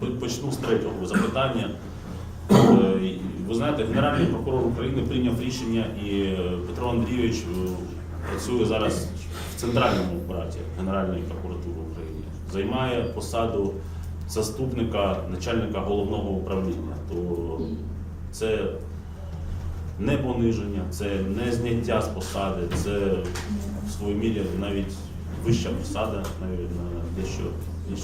Почну з третього запитання. Е, Ви знаєте, Генеральний прокурор України прийняв рішення, і е, Петро Андрійович е, працює зараз в центральному апараті Генеральної прокуратури України, займає посаду заступника начальника головного управління. То це не пониження, це не зняття з посади, це в своїй мірі навіть вища посада, навіть на дещо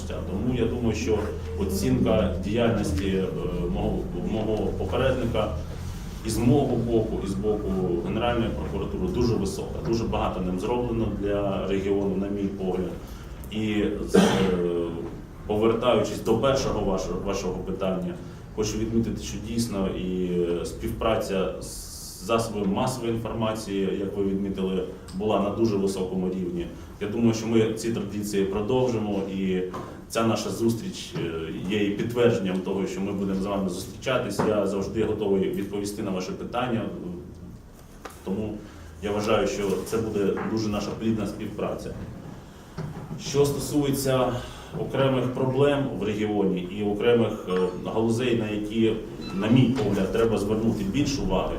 ця. Тому я думаю, що оцінка діяльності е, мого, мого попередника і з мого боку, і з боку Генеральної прокуратури дуже висока. Дуже багато ним зроблено для регіону, на мій погляд. І е, повертаючись до першого вашого, вашого питання, хочу відмітити, що дійсно і е, співпраця з засобами масової інформації, як ви відмітили, була на дуже високому рівні. Я думаю, що ми ці традиції продовжимо, і ця наша зустріч е, є і підтвердженням того, що ми будемо з вами зустрічатись. Я завжди готовий відповісти на ваші питання. Тому я вважаю, що це буде дуже наша плідна співпраця. Що стосується окремих проблем в регіоні і окремих е, галузей, на які, на мій погляд, треба звернути більше уваги,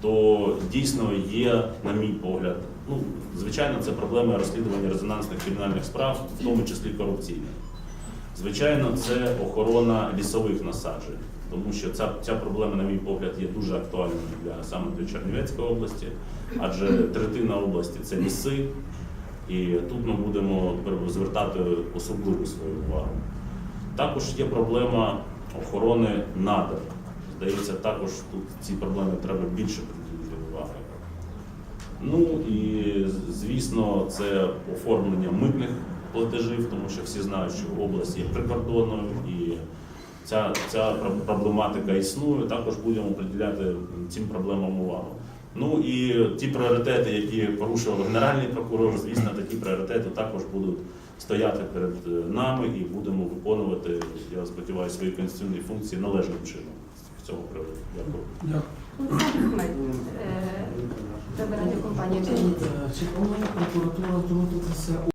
то дійсно є, на мій погляд, ну, звичайно, це проблеми розслідування резонансних кримінальних справ, в тому числі корупційних. Звичайно, це охорона лісових насаджень, тому що ця, ця проблема, на мій погляд, є дуже актуальною для саме для Чернівецької області, адже третина області це ліси, і тут ми будемо звертати особливу свою увагу. Також є проблема охорони надр. Здається, також тут ці проблеми треба більше приділити уваги. Ну і звісно, це оформлення митних платежів, тому що всі знають, що область є прикордонною і ця, ця проблематика існує. Також будемо приділяти цим проблемам увагу. Ну і ті пріоритети, які порушував генеральний прокурор, звісно, такі пріоритети також будуть стояти перед е, нами і будемо виконувати, я сподіваюся, свої конституційні функції належним чином з цього приводу. Дякую. Дякую. Олександр Хмель, е, телерадіокомпанія Чи повинна прокуратура втрутитися